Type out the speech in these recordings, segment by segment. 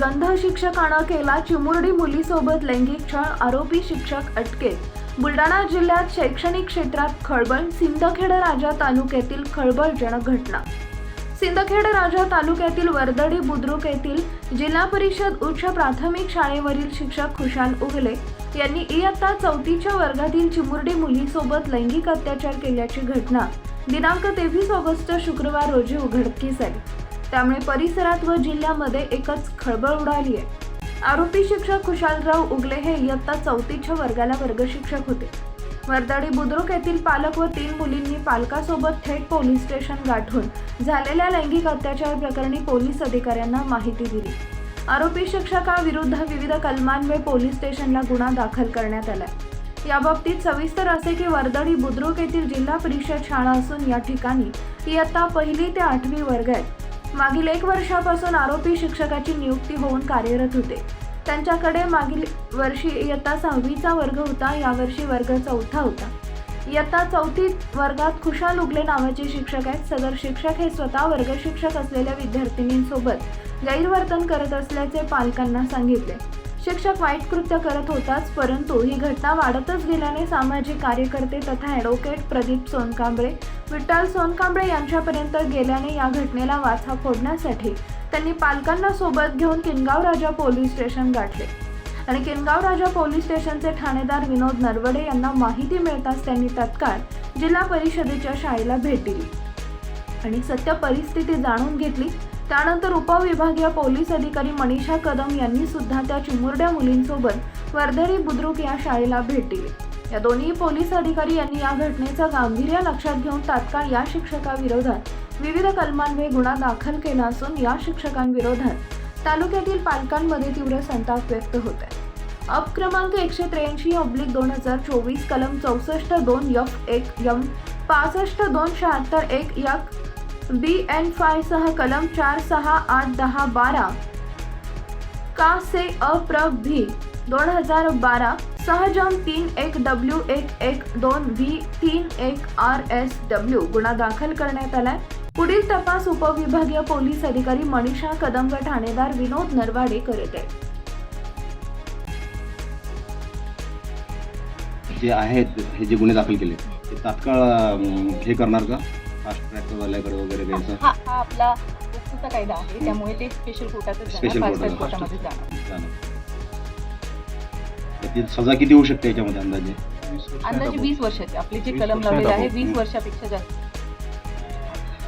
शिक्षकानं केला चिमुरडी मुलीसोबत लैंगिक छळ आरोपी शिक्षक अटकेत बुलढाणा जिल्ह्यात शैक्षणिक क्षेत्रात खळबळ सिंदखेड राजा तालुक्यातील खळबळजनक घटना. सिंदखेड राजा तालुक्यातील वर्दडी बुद्रुक येथील जिल्हा परिषद उच्च प्राथमिक शाळेवरील शिक्षक खुशाल उगले यांनी इयत्ता चौथीच्या वर्गातील चिमुरडी मुलीसोबत लैंगिक अत्याचार केल्याची घटना. दिनांक तेवीस ऑगस्ट शुक्रवार रोजी उघडकीस आली. त्यामुळे परिसरात व जिल्ह्यामध्ये एकच खळबळ उडाली आहे. आरोपी शिक्षक खुशालराव उगले हे इयत्ता चौथीच्या वर्गाला वर्गशिक्षक होते. वर्दाडी बुद्रुक येथील पालक व तीन मुलींनी पालकासोबत थेट पोलीस स्टेशन गाठून झालेल्या लैंगिक अत्याचार प्रकरणी पोलीस अधिकाऱ्यांना माहिती दिली. आरोपी शिक्षकाविरुद्ध विविध कलमांवे पोलीस स्टेशनला गुन्हा दाखल करण्यात आला याबाबतीत सविस्तर असे की वर्दळी बुद्रुक येथील जिल्हा परिषद शाळा असून या ठिकाणी इयत्ता पहिली ते आठवी वर्ग आहेत. मागील एक वर्षापासून आरोपी शिक्षकाची नियुक्ती होऊन कार्यरत होते. त्यांच्याकडे मागील वर्षी इयत्ता सहावीचा वर्ग होता यावर्षी वर्ग चौथा होता. इयत्ता चौथी वर्गात खुशाल उगले नावाचे शिक्षक आहेत. सदर शिक्षक हे स्वतः वर्ग शिक्षक असलेल्या विद्यार्थिनींसोबत गैरवर्तन करत असल्याचे पालकांना सांगितले. शिक्षक वाईट कृत्य करत होताच परंतु ही घटना वाढतच गेल्याने सामाजिक कार्यकर्ते तथा ॲडव्होकेट प्रदीप सोनकांबळे विठ्ठल सोनकांबळे यांच्यापर्यंत गेल्याने या घटनेला वाचा फोडण्यासाठी त्यांनी पालकांना सोबत घेऊन किनगाव राजा पोलीस स्टेशन गाठले. आणि किनगाव राजा पोलीस स्टेशनचे ठाणेदार विनोद नरवडे यांना माहिती मिळताच त्यांनी तत्काळ जिल्हा परिषदेच्या शाळेला भेट दिली. आणि सत्य परिस्थिती जाणून घेतली त्यानंतर उपविभागीय पोलीस अधिकारी मनीषा कदम यांनी सुद्धा त्या चिमुरड्या मुलींसोबत वर्धेरी बुद्रुक या शाळेला भेट दिली. या दोन्ही पोलीस अधिकारी यांनी या घटनेचं गांभीर्य लक्षात घेऊन तात्काळ या शिक्षकाविरोधात विविध कलमांवे गुन्हा दाखल केला असून या शिक्षकांविरोधात तालुक्यातील पालकांमध्ये तीव्र संताप व्यक्त होत आहे अप क्रमांक एकशे त्र्याऐंशी ऑब्लिक दोन हजार चोवीस कलम चौसष्ट दोन यफ एक यम पासष्ट दोन शहात्तर एक यक बी एन फाय सह कलम चार सहा आठ दहा बारा का से अप्र भी दोन हजार बारा सहजम तीन एक डब्ल्यू एक एक दोन व्ही तीन एक आर एस डब्ल्यू गुन्हा दाखल करण्यात आलाय. पुढील तपास उपविभागीय पोलीस अधिकारी मनीषा कदम व ठाणेदार विनोद नरवाडे करत आहेत. जे आहेत हे जे गुन्हे दाखल केले ते तात्काळ अं, हे करणार का? फास्ट ट्रॅक वाल्याकडे वगैरे द्यायचं? हा हा आपला कायदा आहे त्यामुळे ते स्पेशल कोर्टातच Special जाणार फास्ट कोर्टात, कोर्टामध्ये जाणार. त्याची सजा किती होऊ शकते याच्यामध्ये अंदाजे? अंदाजे वीस वर्षाचे. आपले जे कलम लावलेले आहे. वीस वर्षापेक्षा जास्त.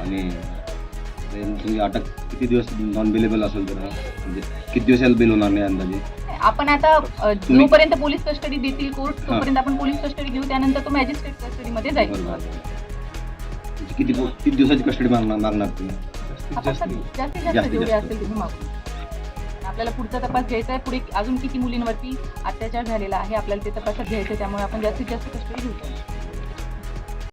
आणि तुम्ही अटक किती दिवस नॉन बिलेबल असेल तर म्हणजे किती दिवस याला बिल होणार नाही अंदाजे? आपण आता अ, तुम्ही- जोपर्यंत पोलीस कस्टडी देतील कोर्ट तोपर्यंत आपण पोलीस कस्टडी घेऊ त्यानंतर तो मॅजिस्ट्रेट कस्टडीमध्ये जाईल. बरोबर म्हणजे किती किती दिवसाची कस्टडी मागणार मागणार तुम्ही? जास्तीत आपण जास्त जास्तीत जास्त जास्तीत जेवढे जास्त. असेल तेवढे मागू. आपल्याला पुढचा तपास घ्यायचा आहे. पुढे अजून किती मुलींवरती अत्याचार झालेला आहे आपल्याला ते तपासात घ्यायचं आहे. त्यामुळे आपण जास्तीत जास्त कष्ट घेऊ.